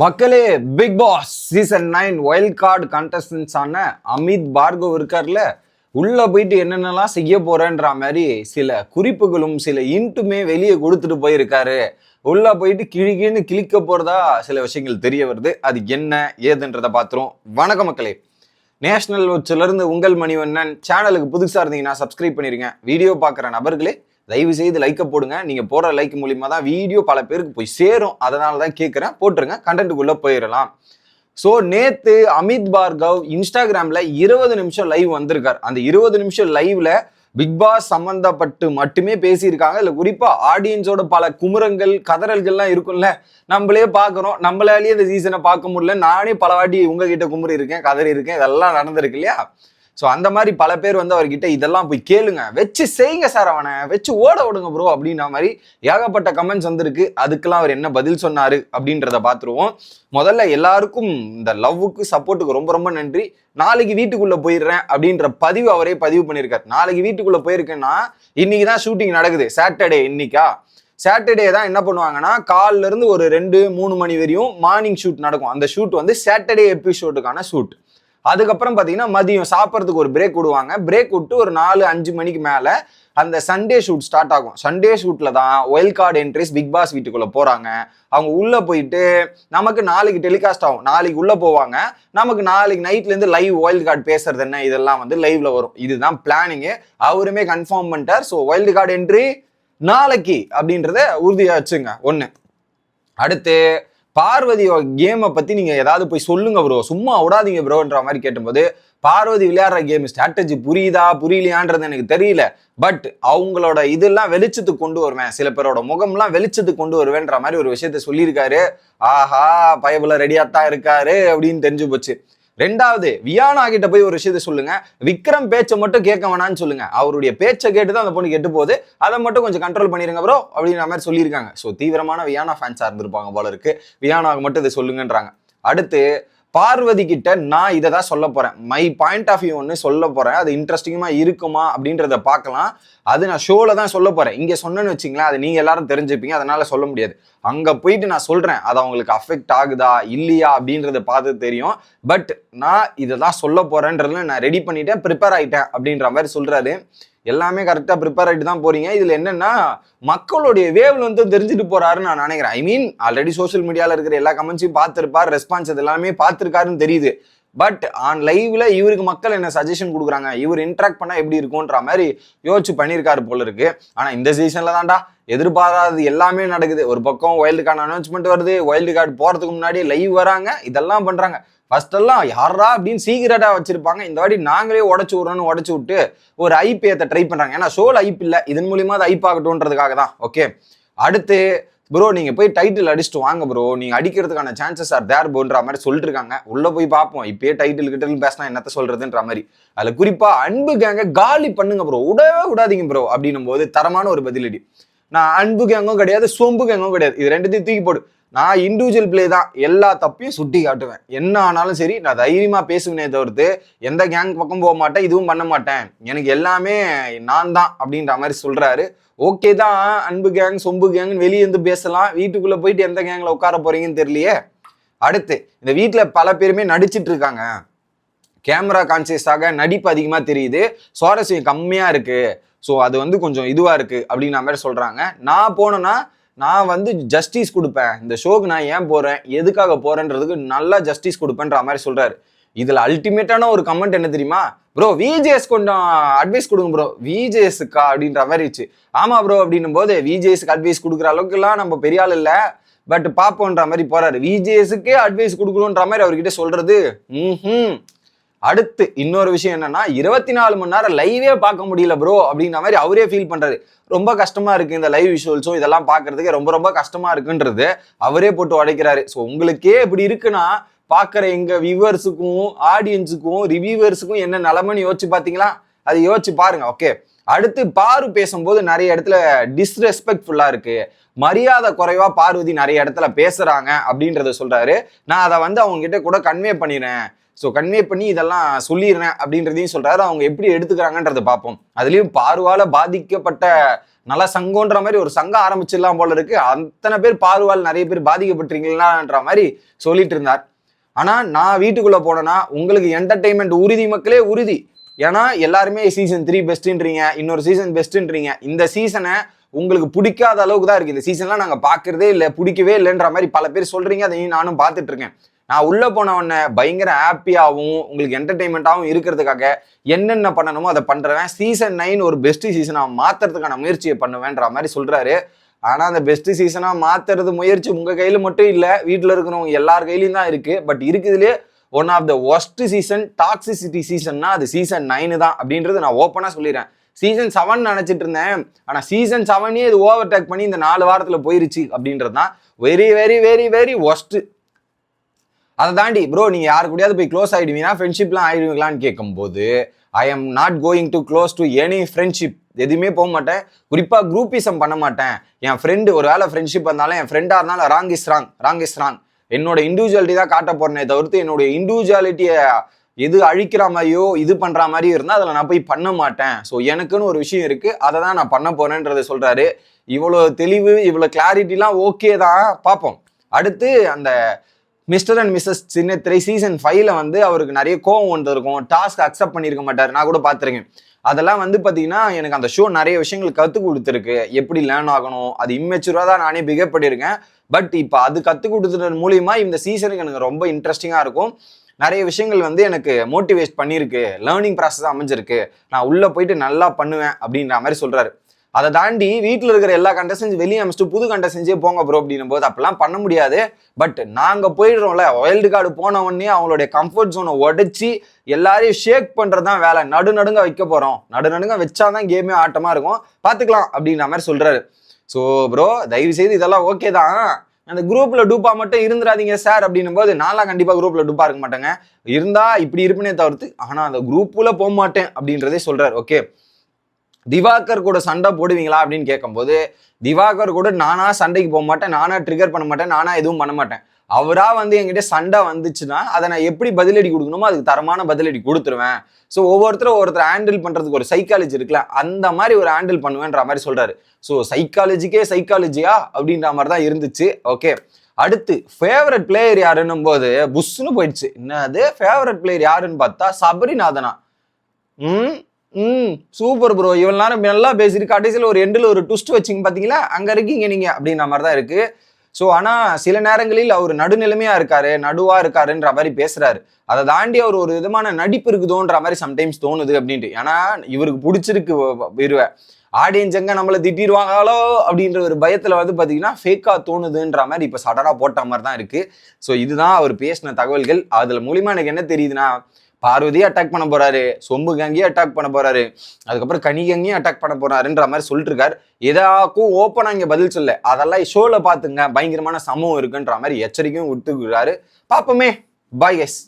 மக்களே Bigg Boss season nine wild card கண்டஸ்டன்ஸான Amit Bhargav இருக்கார்ல. உள்ள போயிட்டு என்னென்னலாம் செய்ய போறேன்ற மாதிரி சில குறிப்புகளும் சில இன்ட்டுமே வெளியே கொடுத்துட்டு போயிருக்காரு. உள்ள போயிட்டு கிழிகின்னு கிழிக்க போறதா சில விஷயங்கள் தெரிய வருது. அது என்ன ஏதுன்றதை பார்த்துரும் வணக்கம் மக்களே. நேஷனல் வச்சிலிருந்து உங்கள் மணிவண்ணன். சேனலுக்கு புதுசாக இருந்தீங்கன்னா சப்ஸ்கிரைப் பண்ணிடுங்க வீடியோ பார்க்குற நபர்களே தயவு செய்து லைக்கை போடுங்க. நீங்கள் போடுற லைக் மூலிமா தான் வீடியோ பல பேருக்கு போய் சேரும். அதனால தான் கேட்குறேன் போட்டுருங்க. கண்டென்ட்டுக்குள்ளே போயிடலாம் ஸோ நேத்து அமித் பார்கவ் இன்ஸ்டாகிராமில் இருபது நிமிஷம் லைவ் வந்திருக்கார். அந்த இருபது நிமிஷம் லைவ்ல பிக் பாஸ் சம்மந்தப்பட்டு மட்டுமே பேசியிருக்காங்க. இல்லை குறிப்பாக ஆடியன்ஸோட பல குமுறங்கள் கதறல்கள்லாம் இருக்கும்ல. நம்மளே பார்க்குறோம் நம்மளாலேயே இந்த சீசனை பார்க்க முடியல நானே பல வாட்டி உங்ககிட்ட குமுறி இருக்கேன் கதறி இருக்கேன் இதெல்லாம் நடந்திருக்கு இல்லையா? ஸோ அந்த மாதிரி பல பேர் வந்து அவர்கிட்ட இதெல்லாம் போய் கேளுங்க. வச்சு செய்யுங்க சார் அவனை. வச்சு ஓட விடுங்க ப்ரோ அப்படின்ற மாதிரி ஏகப்பட்ட கமெண்ட்ஸ் வந்திருக்கு. அதுக்கெல்லாம் அவர் என்ன பதில் சொன்னாரு அப்படின்றத பார்த்துருவோம் முதல்ல எல்லாருக்கும் இந்த லவ்வுக்கு சப்போர்ட்டுக்கு ரொம்ப ரொம்ப நன்றி. நாளைக்கு வீட்டுக்குள்ளே போயிடுறேன் அப்படின்ற பதிவு அவரே பதிவு பண்ணியிருக்காரு நாளைக்கு வீட்டுக்குள்ளே போயிருக்கேன்னா இன்னைக்கு தான் ஷூட்டிங் நடக்குது. சாட்டர்டே இன்னைக்கா? சாட்டர்டே தான் என்ன பண்ணுவாங்கன்னா காலில் இருந்து ஒரு ரெண்டு மூணு மணி வரையும் மார்னிங் ஷூட் நடக்கும். அந்த ஷூட் வந்து சாட்டர்டே எபிசோடுக்கான ஷூட் அதுக்கப்புறம் பார்த்தீங்கன்னா மதியம் சாப்பிட்றதுக்கு ஒரு பிரேக் விடுவாங்க. பிரேக் விட்டு ஒரு நாலு அஞ்சு மணிக்கு மேலே அந்த சண்டே ஷூட் ஸ்டார்ட் ஆகும். சண்டே ஷூட்டில் தான் wild card entries Bigg Boss வீட்டுக்குள்ளே போகிறாங்க அவங்க உள்ளே போயிட்டு நமக்கு நாளைக்கு டெலிகாஸ்ட் ஆகும். நாளைக்கு உள்ளே போவாங்க. நமக்கு நாளைக்கு நைட்லேருந்து லைவ் ஒயில்டு கார்டு பேசுறது என்ன? இதெல்லாம் வந்து லைவ்ல வரும். இதுதான் பிளானிங்கு அவருமே கன்ஃபார்ம் பண்ணிட்டார். ஸோ ஒயில்டு கார்டு என்ட்ரி நாளைக்கு அப்படின்றத உறுதியாக வச்சுங்க. ஒன்று அடுத்து பார்வதியோ கேமை பத்தி நீங்க ஏதாவது போய் சொல்லுங்க ப்ரோ சும்மா விடாதீங்க ப்ரோன்ற மாதிரி கேட்டும்போது பார்வதி விளையாடுற கேம் ஸ்ட்ராட்டஜி புரியுதா புரியலையான்றது எனக்கு தெரியல. பட் அவங்களோட இதெல்லாம் வெளிச்சத்துக்கு கொண்டு வருவேன். சில பேரோட முகம்லாம் வெளிச்சத்துக்கு கொண்டு வருவேன்ற மாதிரி ஒரு விஷயத்த சொல்லியிருக்காரு. ஆஹா பயபுல ரெடியா தான் இருக்காரு அப்படின்னு தெரிஞ்சு போச்சு. ரெண்டாவது வியானா கிட்ட போய் ஒரு விஷயத்த சொல்லுங்க. விக்ரம் பேச்சை மட்டும் கேட்க வேணாம்னு சொல்லுங்க. அவருடைய பேச்சை கேட்டு தான் அந்த பொண்ணு கெட்டு போகுது. அதை மட்டும் கொஞ்சம் கண்ட்ரோல் பண்ணிருங்க ப்ரோ அப்படின்ற மாதிரி சொல்லியிருக்காங்க. ஸோ தீவிரமான வியானா ஃபேன்ஸாக இருந்திருப்பாங்க போல இருக்கு. வியானாவுக்கு மட்டும் இதை சொல்லுங்கன்றாங்க. அடுத்து பார்வதி கிட்ட நான் இதை தான் சொல்ல போறேன். மை பாயிண்ட் ஆஃப் வியூ ஒன்று சொல்ல போறேன். அது இன்ட்ரெஸ்டிங்கமா இருக்குமா அப்படின்றத பார்க்கலாம். அது நான் ஷோல தான் சொல்ல போறேன். இங்க சொன்னேன்னு வச்சுங்களேன் அது நீங்க எல்லாரும் தெரிஞ்சுப்பீங்க. அதனால சொல்ல முடியாது. அங்க போயிட்டு நான் சொல்றேன். அது அவங்களுக்கு அஃபெக்ட் ஆகுதா இல்லையா அப்படின்றத பார்த்து தெரியும். பட் நான் இதை தான் சொல்ல போறேன்றதுல நான் ரெடி பண்ணிட்டேன் ப்ரிப்பேர் ஆயிட்டேன் அப்படின்ற மாதிரி சொல்றாரு. எல்லாமே கரெக்டாக ப்ரிப்பேர் ஆகிட்டு தான் போகிறீங்க இதில் என்னென்னா மக்களுடைய வேவ் வந்து தெரிஞ்சுட்டு போகிறாருன்னு நான் நினைக்கிறேன். ஐ மீன் ஆல்ரெடி சோஷியல் மீடியாவில் இருக்கிற எல்லா கமெண்ட்ஸையும் பார்த்துருப்பார் ரெஸ்பான்ஸ் இது எல்லாமே பார்த்துருக்காருன்னு தெரியுது. பட் ஆன் லைவ்ல இவருக்கு மக்கள் என்ன சஜஷன் கொடுக்குறாங்க? இவர் இன்ட்ராக்ட் பண்ணால் எப்படி இருக்கும்ன்ற மாதிரி யோசிச்சு பண்ணியிருக்காரு போல இருக்கு. ஆனால் இந்த சீசன்ல தான்டா எதிர்பாராதது எல்லாமே நடக்குது. ஒரு பக்கம் ஒயில்டு கார்டு அனௌன்ஸ்மெண்ட் வருது வைல்டு கார்டு போறதுக்கு முன்னாடி லைவ் வராங்க இதெல்லாம் பண்ணுறாங்க ஃபர்ஸ்ட் எல்லாம் யாரா அப்படின்னு சீக்கிரட்டா வச்சிருப்பாங்க. இந்த வாட்டி நாங்களே உடச்சு விடுறோம்னு உடச்சு விட்டு ஒரு ஐப் ஏத்த ட்ரை பண்றாங்க. ஏன்னா சோல் ஐப் இல்லை. இதன் மூலியமா அது ஐப் ஆகட்டும்ன்றதுக்காக தான். ஓகே அடுத்து ப்ரோ நீங்கள் போய் டைட்டில் அடிச்சுட்டு வாங்க ப்ரோ நீங்கள் அடிக்கிறதுக்கான சான்சஸ் ஆர் தேர் போன்ற மாதிரி சொல்லிட்டு இருக்காங்க போய் பார்ப்போம். இப்பயே டைட்டில் கிட்ட பேசினா என்னத்த சொல்கிறதுன்ற மாதிரி. அதில் குறிப்பாக அன்பு கேங்க காலி பண்ணுங்க ப்ரோ விடவே விடாதீங்க ப்ரோ அப்படின்னும் போது தரமான ஒரு பதிலடி. நான் அன்பு கேங்கும் கிடையாது சொம்பு கேங்கும் கிடையாது. இது ரெண்டுத்தையும் தூக்கி போடு. நான் இண்டிவிஜுவல் பிளே தான். எல்லா தப்பையும் சுட்டி காட்டுவேன். என்ன ஆனாலும் சரி நான் தைரியமாக பேசுவேனே தவிர்த்து எந்த கேங் பக்கம் போக மாட்டேன் இதுவும் பண்ண மாட்டேன். எனக்கு எல்லாமே நான் தான் அப்படின்ற மாதிரி சொல்கிறாரு ஓகே தான் அன்பு கேங் சொம்பு கேங்னு வெளியே இருந்து பேசலாம். வீட்டுக்குள்ளே போயிட்டு எந்த கேங்கில் உட்கார போகிறீங்கன்னு தெரியலையே. அடுத்து இந்த வீட்டில் பல பேருமே நடிச்சிட்டு இருக்காங்க. கேமரா கான்சியஸாக நடிப்பு அதிகமாக தெரியுது. சுவாரஸ்யம் கம்மியாக இருக்குது ஸோ அது வந்து கொஞ்சம் இதுவாக இருக்குது அப்படின்ற மாதிரி சொல்கிறாங்க நான் போனேன்னா நான் வந்து ஜஸ்டிஸ் கொடுப்பேன். இந்த ஷோக்கு நான் ஏன் போகிறேன் எதுக்காக போகிறேன்றதுக்கு நல்லா ஜஸ்டிஸ் கொடுப்பேன்ற மாதிரி சொல்கிறாரு இதில் அல்டிமேட்டான ஒரு கமெண்ட் என்ன தெரியுமா? ப்ரோ விஜேஎஸ் கொஞ்சம் அட்வைஸ் கொடுங்க ப்ரோ விஜேஎஸ்க்கா அப்படின்ற மாதிரி இருச்சு ஆமாம் ப்ரோ அப்படின்னும் போது விஜேஎஸ்க்கு அட்வைஸ் கொடுக்குற அளவுக்குலாம் நம்ம பெரிய ஆள் இல்லை. பட் பாப்போன்ற மாதிரி போகிறாரு விஜேஎஸுக்கே அட்வைஸ் கொடுக்கணுன்ற மாதிரி அவர்கிட்ட ம் ம் அடுத்து இன்னொரு விஷயம் என்னன்னா இருபத்தி நாலு மணி நேரம் லைவே பார்க்க முடியல ப்ரோ அப்படின்ற மாதிரி அவரே ஃபீல் பண்றாரு. ரொம்ப கஷ்டமா இருக்கு இந்த லைவ் விஷுவல்ஸும் இதெல்லாம் பார்க்கறதுக்கு ரொம்ப ரொம்ப கஷ்டமா இருக்குன்றது அவரே போட்டு உடைக்கிறாரு. ஸோ உங்களுக்கே இப்படி இருக்குன்னா பார்க்குற எங்க வியூவர்ஸுக்கும் ஆடியன்ஸுக்கும் ரிவியூவர்ஸுக்கும் என்ன நிலமன்னு யோசிச்சு பார்த்தீங்களா? அதை யோசிச்சு பாருங்க ஓகே அடுத்து பாரு பேசும்போது நிறைய இடத்துல டிஸ்ரெஸ்பெக்ட்ஃபுல்லா இருக்கு. மரியாதை குறைவா பார்வதி நிறைய இடத்துல பேசுறாங்க அப்படின்றத சொல்றாரு. நான் அதை வந்து அவங்க கிட்ட கூட கன்வே பண்ணிடுறேன். ஸோ கன்வே பண்ணி இதெல்லாம் சொல்லிடுறேன் அப்படின்றதையும் சொல்கிறாரு அவங்க எப்படி எடுத்துக்கிறாங்கன்றதை பார்ப்போம். அதுலேயும் பார்வால பாதிக்கப்பட்ட நல்லா சங்கம்ன்ற மாதிரி ஒரு சங்கம் ஆரம்பிச்சிடலாம் போல இருக்கு. அத்தனை பேர் பார்வால் நிறைய பேர் பாதிக்கப்பட்டிருக்கீங்களான்ற மாதிரி சொல்லிட்டு இருந்தார். ஆனால் நான் வீட்டுக்குள்ளே போனேன்னா உங்களுக்கு என்டர்டைன்மெண்ட் உறுதி மக்களே உறுதி. ஏன்னா எல்லாருமே சீசன் த்ரீ பெஸ்ட்ன்றீங்க இன்னொரு சீசன் பெஸ்ட்ன்றீங்க இந்த சீசனை உங்களுக்கு பிடிக்காத அளவுக்கு தான் இருக்குது இந்த சீசன்லாம் நாங்கள் பார்க்குறதே இல்லை பிடிக்கவே இல்லைன்ற மாதிரி பல பேர் சொல்கிறீங்க அதையும் நானும் பார்த்துட்ருக்கேன் நான் உள்ளே போன உடனே பயங்கர ஹாப்பியாகவும் உங்களுக்கு என்டர்டைன்மெண்ட்டாகவும் இருக்கிறதுக்காக என்னென்ன பண்ணணுமோ அதை பண்ணுறவன் சீசன் நைன் ஒரு பெஸ்ட் சீசனாக மாற்றுறதுக்கான முயற்சியை பண்ணுவேன்ற மாதிரி சொல்கிறாரு ஆனால் அந்த பெஸ்ட் சீசனாக மாற்றுறது முயற்சி உங்கள் கையில் மட்டும் இல்லை வீட்டில் இருக்கிறவங்க எல்லார் கையிலையும் தான் இருக்குது but இருக்குதுலேயே one of the worst season toxicity சீசன்னா அது சீசன் நைனு தான் அப்படின்றது நான் ஓப்பனாக சொல்லிடுறேன். சீசன் செவன் நினச்சிட்டு இருந்தேன். ஆனால் சீசன் செவனே இது ஓவர் டேக் பண்ணி இந்த நாலு வாரத்தில் போயிருச்சு அப்படின்றது தான் very very very very worst அதை தாண்டி ப்ரோ நீங்க யாரு கூடயாவது போய் க்ளோஸ் ஆகிடுவீங்கன்னா ஃப்ரெண்ட்ஷிப்லாம் ஆயிடுவீங்களான்னு கேட்கும்போது I am not going to close to any friendship எதுவுமே போக மாட்டேன். குறிப்பாக குரூப்பிசம் பண்ண மாட்டேன். என் ஃப்ரெண்டு ஒரு வேலை ஃப்ரெண்ட்ஷிப் இருந்தாலும் என் ஃப்ரெண்டாக இருந்தாலும் wrong is wrong wrong is wrong என்னோட இண்டிவிஜுவாலிட்டி தான் காட்ட போறேனே தவிர்த்து என்னுடைய இண்டிவிஜுவாலிட்டியை எது அழிக்கிற மாதிரியோ இது பண்ணுற மாதிரியோ இருந்தால் அதில் நான் போய் பண்ண மாட்டேன். ஸோ எனக்குன்னு ஒரு விஷயம் இருக்குது அதை தான் நான் பண்ண போறேன்றதை சொல்கிறாரு இவ்வளோ தெளிவு இவ்வளோ கிளாரிட்டிலாம் ஓகே தான். பார்ப்போம். அடுத்து அந்த மிஸ்டர் அண்ட் மிஸ்ஸஸ் சின்னத்திரை சீசன் ஃபைவ்ல வந்து அவருக்கு நிறைய கோவம் வந்திருக்கும். டாஸ்க் அக்செப்ட் பண்ணியிருக்க மாட்டார். நான் கூட பார்த்துருக்கேன். அதெல்லாம் வந்து பார்த்தீங்கன்னா எனக்கு அந்த ஷோ நிறைய விஷயங்கள் கற்றுக் கொடுத்துருக்கு. எப்படி லேர்ன் ஆகணும்? அது இம்மெச்சூராக தான் நானே பிகேவ் பண்ணியிருக்கேன். பட் இப்போ அது கற்றுக் கொடுத்தது மூலியமா இந்த சீசனுக்கு எனக்கு ரொம்ப இன்ட்ரெஸ்டிங்காக இருக்கும். நிறைய விஷயங்கள் வந்து எனக்கு மோட்டிவேட் பண்ணியிருக்கு. லேர்னிங் ப்ராசஸ் அமைஞ்சிருக்கு. நான் உள்ளே போயிட்டு நல்லா பண்ணுவேன் அப்படின்ற மாதிரி சொல்கிறாரு அதை தாண்டி வீட்டில் இருக்கிற எல்லா கண்டஸ்டன்ஸ் வெளியே அமைச்சிட்டு புது கண்டஸ்டன்ஸே போங்க ப்ரோ அப்படின்னும் போது அப்பெல்லாம் பண்ண முடியாது. பட் நாங்கள் போயிடுறோம்ல வைல்டு கார்டு போன உடனே அவங்களுடைய கம்ஃபர்ட் ஜோனை உடச்சி எல்லாரையும் ஷேக் பண்ணுறது தான் வேலை நடுநடுங்க வைக்க போகிறோம் நடு நடுங்க வச்சாதான் கேமே ஆட்டமாக இருக்கும். பார்த்துக்கலாம் அப்படின்ற மாதிரி சொல்கிறாரு ஸோ ப்ரோ தயவு செய்து இதெல்லாம் ஓகே தான். அந்த குரூப்பில் டூப்பாக மட்டும் இருந்துடாதீங்க சார் அப்படின்னும் போது நான்லாம் கண்டிப்பாக குரூப்பில் டூப்பாக இருக்க மாட்டேங்க. இருந்தால் இப்படி இருப்பேனே தவிர்த்து ஆனால் அந்த குரூப்பில் போக மாட்டேன் அப்படின்றதே சொல்கிறார் ஓகே திவாகர் கூட சண்டை போடுவீங்களா அப்படின்னு கேட்கும்போது திவாகர் கூட நானா சண்டைக்கு போக மாட்டேன் நானா ட்ரிகர் பண்ண மாட்டேன் நானா எதுவும் பண்ண மாட்டேன். அவரா வந்து என்கிட்ட சண்டை வந்துச்சுன்னா அதை நான் எப்படி பதிலடி கொடுக்கணுமோ அதுக்கு தரமான பதிலடி கொடுத்துருவேன். ஸோ ஒவ்வொருத்தரும் ஒருத்தர் ஹேண்டில் பண்றதுக்கு ஒரு சைக்காலஜி இருக்குல்ல அந்த மாதிரி ஒரு ஹேண்டில் பண்ணுவேன்ற மாதிரி சொல்றாரு. ஸோ சைக்காலஜிக்கே சைக்காலஜியா அப்படின்ற மாதிரி தான் இருந்துச்சு. ஓகே அடுத்து ஃபேவரட் பிளேயர் யாருன்னும் போது புஷ்னு போயிடுச்சு. என்னது? ஃபேவரட் பிளேயர் யாருன்னு பார்த்தா சபரிநாதனா. ம்? ம் சூப்பர் ப்ரோ இவ்வளோ நேரம் நல்லா பேசிட்டு கடைசியில் ஒரு எண்டில் ஒரு ட்விஸ்ட் வச்சிங்க பார்த்தீங்களா அங்கே இருக்கீங்க நீங்கள் அப்படின்ற மாதிரி தான் இருக்குது ஸோ ஆனால் சில நேரங்களில் அவர் நடுநிலைமையாக இருக்காரு நடுவாக இருக்காருன்ற மாதிரி பேசுகிறாரு அதை தாண்டி அவர் ஒரு விதமான நடிப்பு இருக்குதோன்ற மாதிரி சம்டைம்ஸ் தோணுது அப்படின்ட்டு. ஏன்னா இவருக்கு பிடிச்சிருக்கு விருவை. ஆடியன்ஸ் எங்கே நம்மளை திட்டிடுவாங்களோ அப்படின்ற ஒரு பயத்தில் வந்து பார்த்தீங்கன்னா ஃபேக்காக தோணுதுன்ற மாதிரி இப்போ சடனாக போட்ட மாதிரி தான் இருக்குது ஸோ இதுதான் அவர் பேசின தகவல்கள். அதில் மூலிமா எனக்கு என்ன தெரியுதுன்னா பார்வதியை அட்டாக் பண்ண போறாரு சொம்பு கங்கையும் அட்டாக் பண்ண போறாரு அதுக்கப்புறம் கனி கங்கியும் அட்டாக் பண்ண போறாருன்ற மாதிரி சொல்லிட்டு இருக்காரு எதாக்கும் ஓப்பனா இங்க பதில் சொல்ல அதெல்லாம் ஷோல பாத்துங்க பயங்கரமான சமூகம் இருக்குன்ற மாதிரி எச்சரிக்கையும் விட்டுக்கிறாரு. பாப்போமே பாய் எஸ்